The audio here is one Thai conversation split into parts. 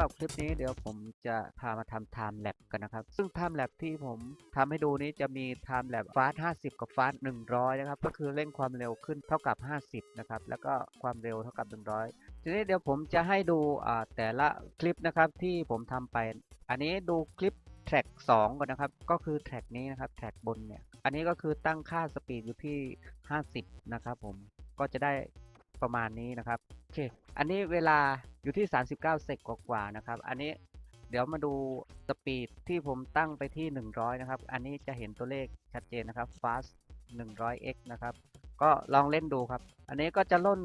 หรับคลิปนี้เดี๋ยวผมจะพามาทำ time lapse กันนะครับ ซึ่ง time lapse ที่ผมทำให้ดูนี้จะมี time lapse fast 50 กับ fast 100 นะครับ ก็คือเร่งความเร็วขึ้นเท่ากับ 50 นะครับ แล้วก็ความเร็วเท่ากับ 100 ทีนี้เดี๋ยวผมจะให้ดูอ่าแต่ละคลิปนะครับที่ผมทำไป อันนี้ดูคลิปแทร็ก2ก่อนนะครับ ก็คือแทร็กนี้นะครับแทร็กบนเนี่ย อันนี้ก็คือตั้งค่าสปีดอยู่ที่ 50 นะครับผม ก็จะได้ ประมาณนี้นะครับโอเคอันนี้เวลาอยู่ที่ 39 เซกกว่าๆนะครับ อันนี้เดี๋ยวมาดูสปีดที่ผมตั้งไปที่ 100 นะครับ อันนี้จะเห็นตัวเลขชัดเจนนะครับ fast 100x นะครับ ก็ลองเล่นดูครับ อันนี้ก็จะล่น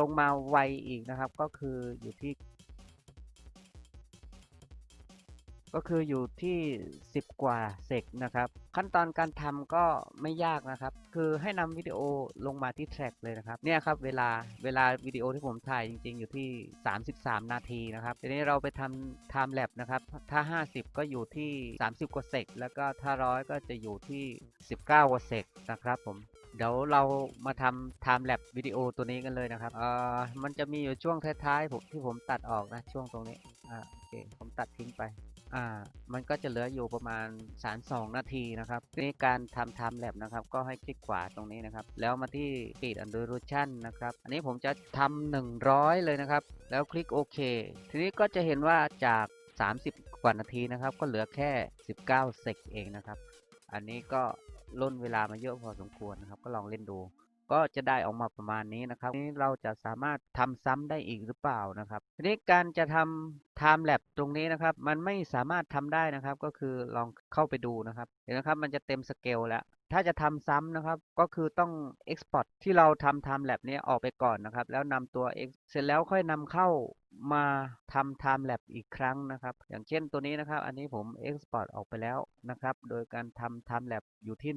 ลงมาไวอีกนะครับ ก็คืออยู่ที่ ก็คืออยู่ที่ 10 กว่าเซกนะครับ ขั้นตอนการทำก็ไม่ยากนะครับ คือให้นำวิดีโอลงมาที่แทร็กเลยนะครับเนี่ยครับเวลาเวลาวิดีโอที่ผมถ่ายจริงๆ อยู่ที่ 33 นาทีนะครับทีนี้เราไปทำ time lapse นะครับ ถ้า 50 ก็อยู่ที่ 30 กว่าเซกแล้วก็ถ้าร้อยก็จะอยู่ที่ 19 กว่าเซกนะครับผมเดี๋ยวเรามาทำ time lapse วิดีโอตัวนี้กันเลยนะครับ เอ่อ มันจะมีอยู่ช่วงท้ายๆผมที่ผมตัดออกนะช่วงตรงนี้ อ่า โอเค ผมตัดทิ้งไป อ่า มันก็จะเหลืออยู่ประมาณ 32 นาทีนะครับทีนี้การทำ time lapse นะครับ ก็ให้คลิกขวาตรงนี้นะครับ แล้วมาที่ speed and duration นะครับ อันนี้ผมจะทำ100 เลยนะครับ แล้วคลิกโอเค ทีนี้ก็จะเห็นว่าจาก 30 กว่านาทีนะครับ ก็เหลือแค่ 19 เซกเองนะครับ อันนี้ก็ล่นเวลามาเยอะพอสมควรนะครับ ก็ลองเล่นดู ก็จะได้ออกมาประมาณนี้นะครับนี้เราจะสามารถทำซ้ำได้อีกหรือเปล่านะครับทีนี้การจะทำ time l a p ตรงนี้นะครับ มันไม่สามารถทำได้นะครับ ก็คือลองเข้าไปดูนะครับ เห็นนะครับมันจะเต็มสเกลแล้ว ถ้าจะทำซ้ำนะครับก็คือต้อง export ที่เราทำ time Lab นี้ออกไปก่อนนะครับ แล้วนำตัว X เสร็จแล้วค่อยนำเข้ามาทำ time Lab อีกครั้งนะครับ อย่างเช่นตัวนี้นะครับ อันนี้ผม export ออกไปแล้วนะครับ โดยการทำ time Lab อยู่ที่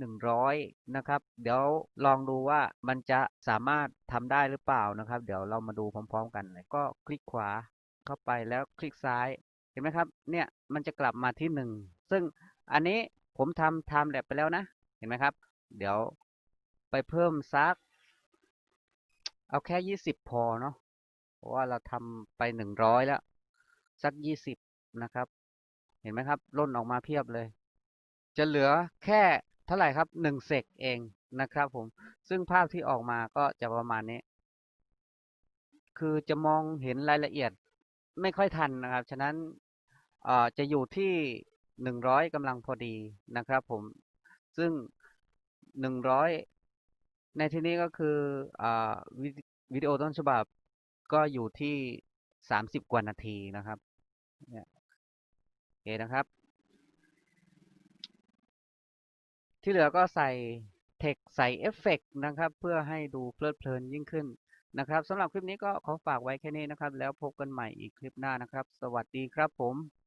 100 นะครับ เดี๋ยวลองดูว่ามันจะสามารถทำได้หรือเปล่านะครับ เดี๋ยวเรามาดูพร้อม ๆ กันเลยก็คลิกขวาเข้าไปแล้วคลิกซ้ายเห็นไหมครับเนี่ยมันจะกลับมาที่ 1 ซึ่งอันนี้ผมทำ time Lab ไปแล้วนะ เห็นไหมครับ เดี๋ยวไปเพิ่มซัก เอาแค่20พอเนาะเพราะว่าเราทำไป100แล้วสัก20นะครับ เห็นไหมครับล่นออกมาเพียบเลย จะเหลือแค่เท่าไหร่ครับ1เซกเองนะครับ ผมซึ่งภาพที่ออกมาก็จะประมาณนี้ คือจะมองเห็นรายละเอียดไม่ค่อยทันนะครับ ฉะนั้นจะอยู่ที่100กำลังพอดีนะครับ ผม ซึ่ง100ในที่นี้ก็คืออ่าวิดวิดีโอต้นฉบับก็อยู่ที่30กว่านาทีนะครับเนี่ยโอเคนะครับ ที่เหลือก็ใส่เทคใส่เอฟเฟกนะครับ เพื่อให้ดูเพลิดเพลินยิ่งขึ้นนะครับสำหรับคลิปนี้ก็ขอฝากไว้แค่นี้นะครับ แล้วพบกันใหม่อีกคลิปหน้านะครับ สวัสดีครับผม